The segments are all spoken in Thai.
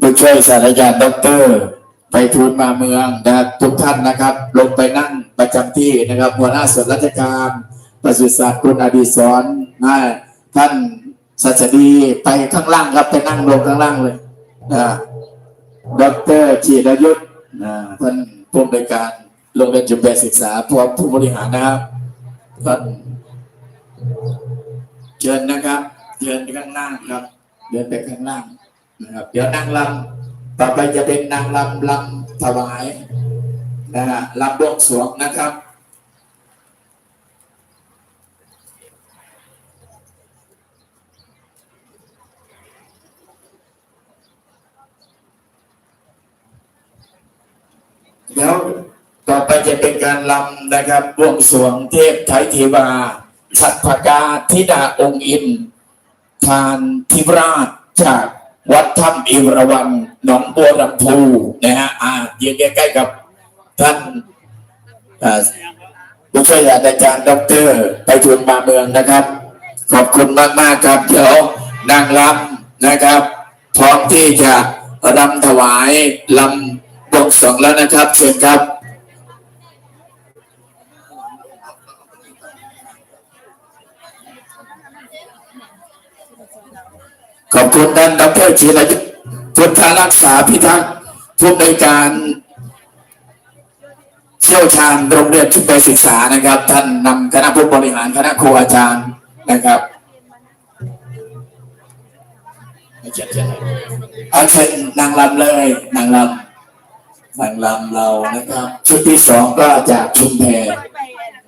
ผู้ช่วยศาสตราจารย์ดอกเตอรไปทูลมาเมืองนะครับทุกท่านนะครับ ลงไปนั่งประจำที่นะครับหัวหน้าส่วนราชการปศุสัตว์คุณอดีศรนะท่านสัชดีไปข้างล่างครับไปนั่งลงข้างล่างเลยนะดอกเตอรจีรยุทธ์นะท่านผู้อำนวยการโรงเรียนจุฬาศึกษาพร้อมผู้บริหารนะครับท่านเชิญนะครับเชิญข้างล่างครับ เดินไปข้างล่างนะครับเดี๋ยวนางลำต่อไปจะเป็นนางลำลำถวายนะฮะลำบวงสวงนะครับแล้วต่อไปจะเป็นการลำนะครับบวงสวงเทพไทยเทวา สัตพกาธิดาองค์อิน ทานทิพราชจากวัดถ้ำอิวรวันหนองบัวลำพูนะฮะอ่ายืนใกล้ๆกับท่านผู้ช่วยศาจารย์ดอกเตอรไปทูลมาเมืองนะครับ ขอบคุณมากๆครับ เดี๋ยวนางรำนะครับ พร้อมที่จะรำถวายลำบวงสรวงแล้วนะครับ เชิญครับ ขอบคุณท่านดรจิรยุทธ์พุทธรักษาพิทักษ์ผู้อำนวยการเชี่ยวชาญโรงเรียนชุดไปศึกษานะครับ ท่านนำคณะผู้บริหารคณะครูอาจารย์นะครับเชิญเชิญเอาเชิญนางลำเลยนางลำนางลำเรานะครับ ชุดที่สองก็จากชุมแพ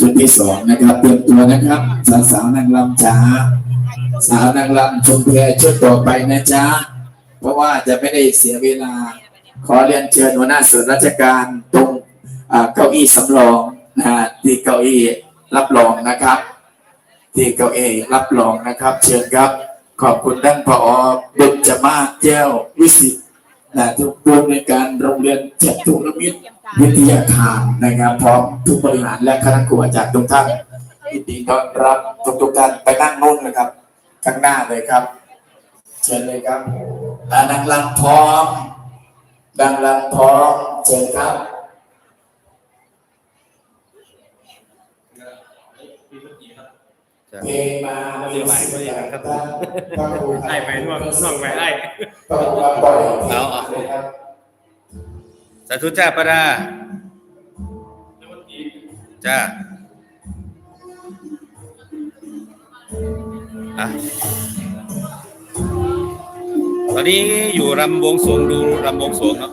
ชุดที่สองนะครับเตรียมตัวนะครับสาวๆนางลำจ๋า สาวนางรำชมเพรชุดต่อไปนะจ๊ะ เพราะว่าจะไม่ได้เสียเวลา ขอเรียนเชิญหัวหน้าส่วนราชการตรงเก้าอี้สำรองนะฮะที่เก้าอี้รับรองนะครับที่เก้าอี้รับรองนะครับ เชิญครับ ขอบคุณท่านผอบุญจมาศแก้ววิสิตนะทุกผู้ในการโรงเรียนเจ็ดทุรมิตรวิทยาคารนะครับพร้อมทุกบริหารและคณะครูอาจารย์ทุกท่านยินดีต้อนรับทุกทุกท่านไปนั่งนู่นนะครับ ข้างหน้าเลยครับ เชิญเลยครับอ่านางลำพร้อมนางลำพร้อมเชิญครับเพลงมาเรียกใหม่ก็อย่างนั้นครับพระครูไอ้ไปน่วงน่วงไปไอ้ต้องมาปล่อยเอาเอาครับสาธุจ้าปาดาจ้า อะตอนนี้อยู่รำวงสวงดูรำวงสวงเนาะ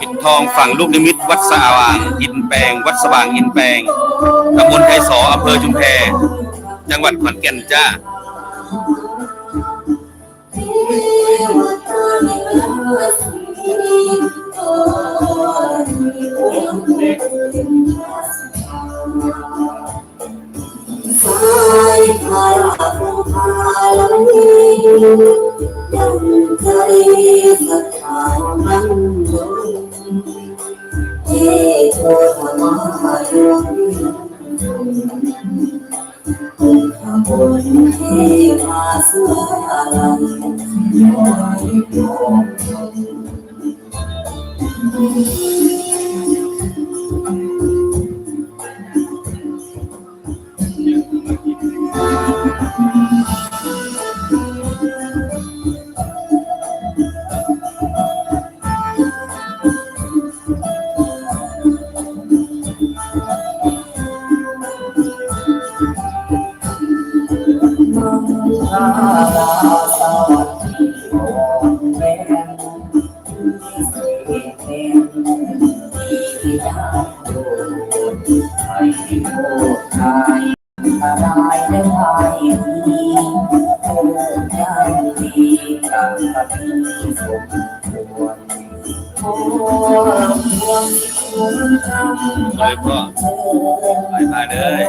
ปิดทองฝั่งลูกนิมิตวัดสว่างอินแปลง วัดสว่างอินแปลงตำบลไทยสออำเภอชุมแพจังหวัดขอนแก่นจ้าสายพาราคงพาลังยังเคยสักทางมันลงเอโทธมาลงขบวนเทพาสวาลังลอยลง ไปมาเลย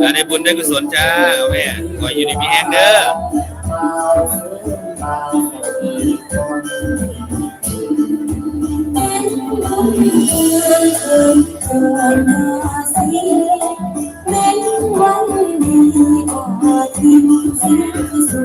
อ่าได้บุญได้กุศลจ้าแม่ขออยู่ในมีแห้งเด้อสู้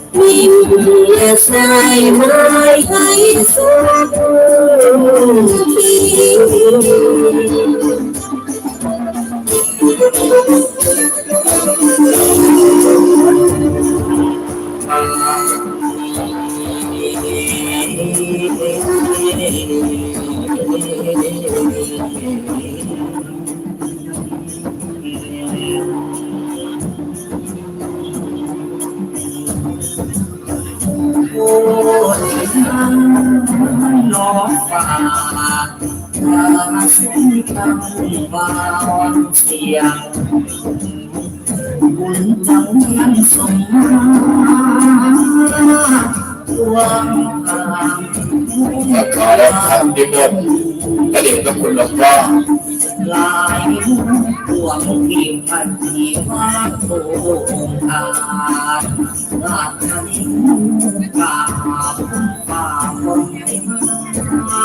ดังมันส ทั้งวาวเสียงบุญจังยังสมมาดวงตาก็ขอรับคำนิมนต์พระเดชพระคุณหลวงพ่อลายดวงที่พันที่มาโตอาจราชนิกาฟ้าคนให้มา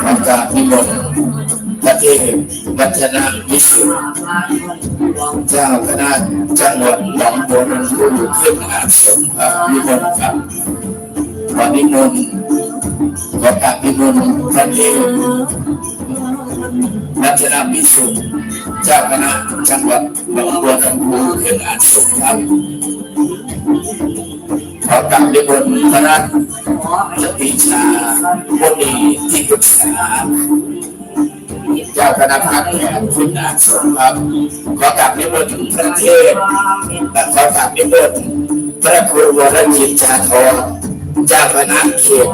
พระการนิมนต์ เทพวัฒนวิสุทธิ์เจ้าคณะจังหวัดหนองบัวลำพูขึ้นอาสมครับนิมนต์ครับขอนิมนต์ขอกราบนิมนต์พระเทพรัชนาพิสุทธิ์เจ้าคณะจังหวัดหนองบัวลำพูขึ้นอาสงครับขอกราบนิมนต์พระราชสติชาบดีที่ปรึกษา เจ้าคณะภาคแขกขึ้นอาสงครับขอกราบนิมนต์พระเทพและขอกราบนิมนต์พระครูวรจิตจาทรเจ้าคณะเขต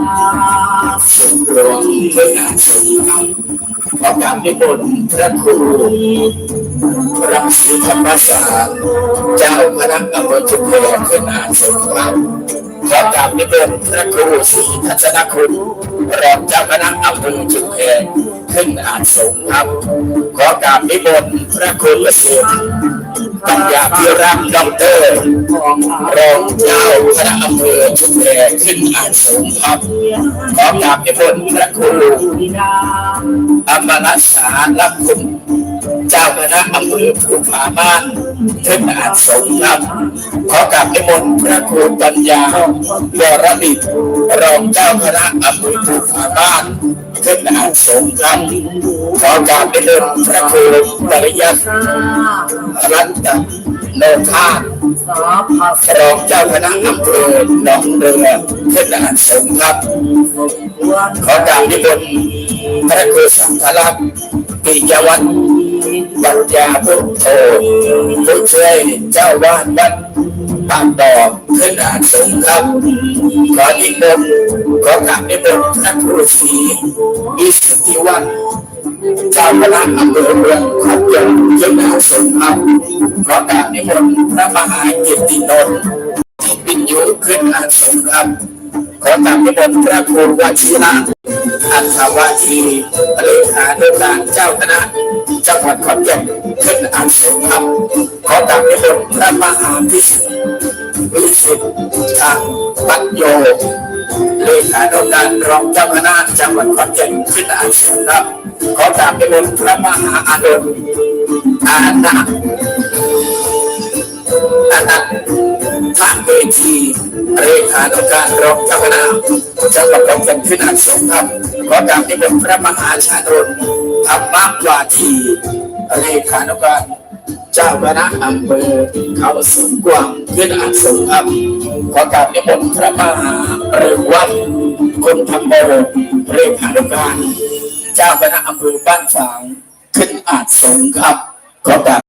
สุนรวงเพื่อการสงครามขอกราบนิมนต์พระครูรังสีธรรมศาสตร์เจ้าคณะอำเภอชุมพรเพื่อการสงคราม ขอกราบนิมนต์พระครูศรีทัศนคุณรองเจ้าคณะอำเภอชุมพรขึ้นอาสงฆ์ครับ ขอกราบนิมนต์พระครูเกษมปัญญาพิรักษ์ดอกเตอร์รองเจ้าคณะอำเภอชุมแพขึ้นอาสงฆ์ครับ ขอกราบนิมนต์พระครูอมรสารลักคุณ เจ้าคณะอำเภอภูผาบ้านขึ้นอาสงฆ์ครับขอกราบนิมนต์พระครูปัญญาวรดิตรองเจ้าคณะอำเภอภูผาบ้านขึ้นอาสงฆ์ครับขอกราบนิมนต์พระครูปริยัติรัตนโนภาสสาพัสรองเจ้าคณะอำเภอหนองเรือขึ้นอาสงฆ์ครับขอกราบนิมนต์พระครูสังฆรักษ์ ปิยวัฒน์ปัญญาพุทโธผู้ช่วยเจ้าวาดวัดปางดอขึ้นอาสงครับขอนิมนต์ขอกราบนิมนต์พระครูศรีอิสติวัฒน์เจ้าคณะอำเภอเมืองขอนแก่นขึ้นอาสงครับขอกราบนิมนต์พระมหาเกียรตินนท์ที่ปิญยุขึ้นอาสงครับขอกราบนิมนต์พระครูวชิระ อัฏฐวาทีเลขานุการเจ้าคณะจังหวัดขอนแก่นขึ้นอาสงฆ์ครับขอกราบนิมนต์พระมหาพิสิทธิ์วิสิทธิ์ทางปัญโยเลขานุการรองเจ้าคณะจังหวัดขอนแก่นขึ้นอาสงฆ์ครับขอกราบนิมนต์พระมหาอานนท์อาณาอาณาทางเวทีเลขานุการรองเจ้าคณะจังหวัดขอนแก่นขึ้นอาสงฆ์ครับ ขอกราบนิมนต์พระมหาชานนท์ธรรมวาทีเลขานุการเจ้าคณะอำเภอเขาสูงกว่างขึ้นอาสงฆ์ครับขอกราบนิมนต์พระมหาเรือวัดคุณธรรมโมเลขานุการเจ้าคณะอำเภอบ้านฝางขึ้นอาจสงครับขอกราบ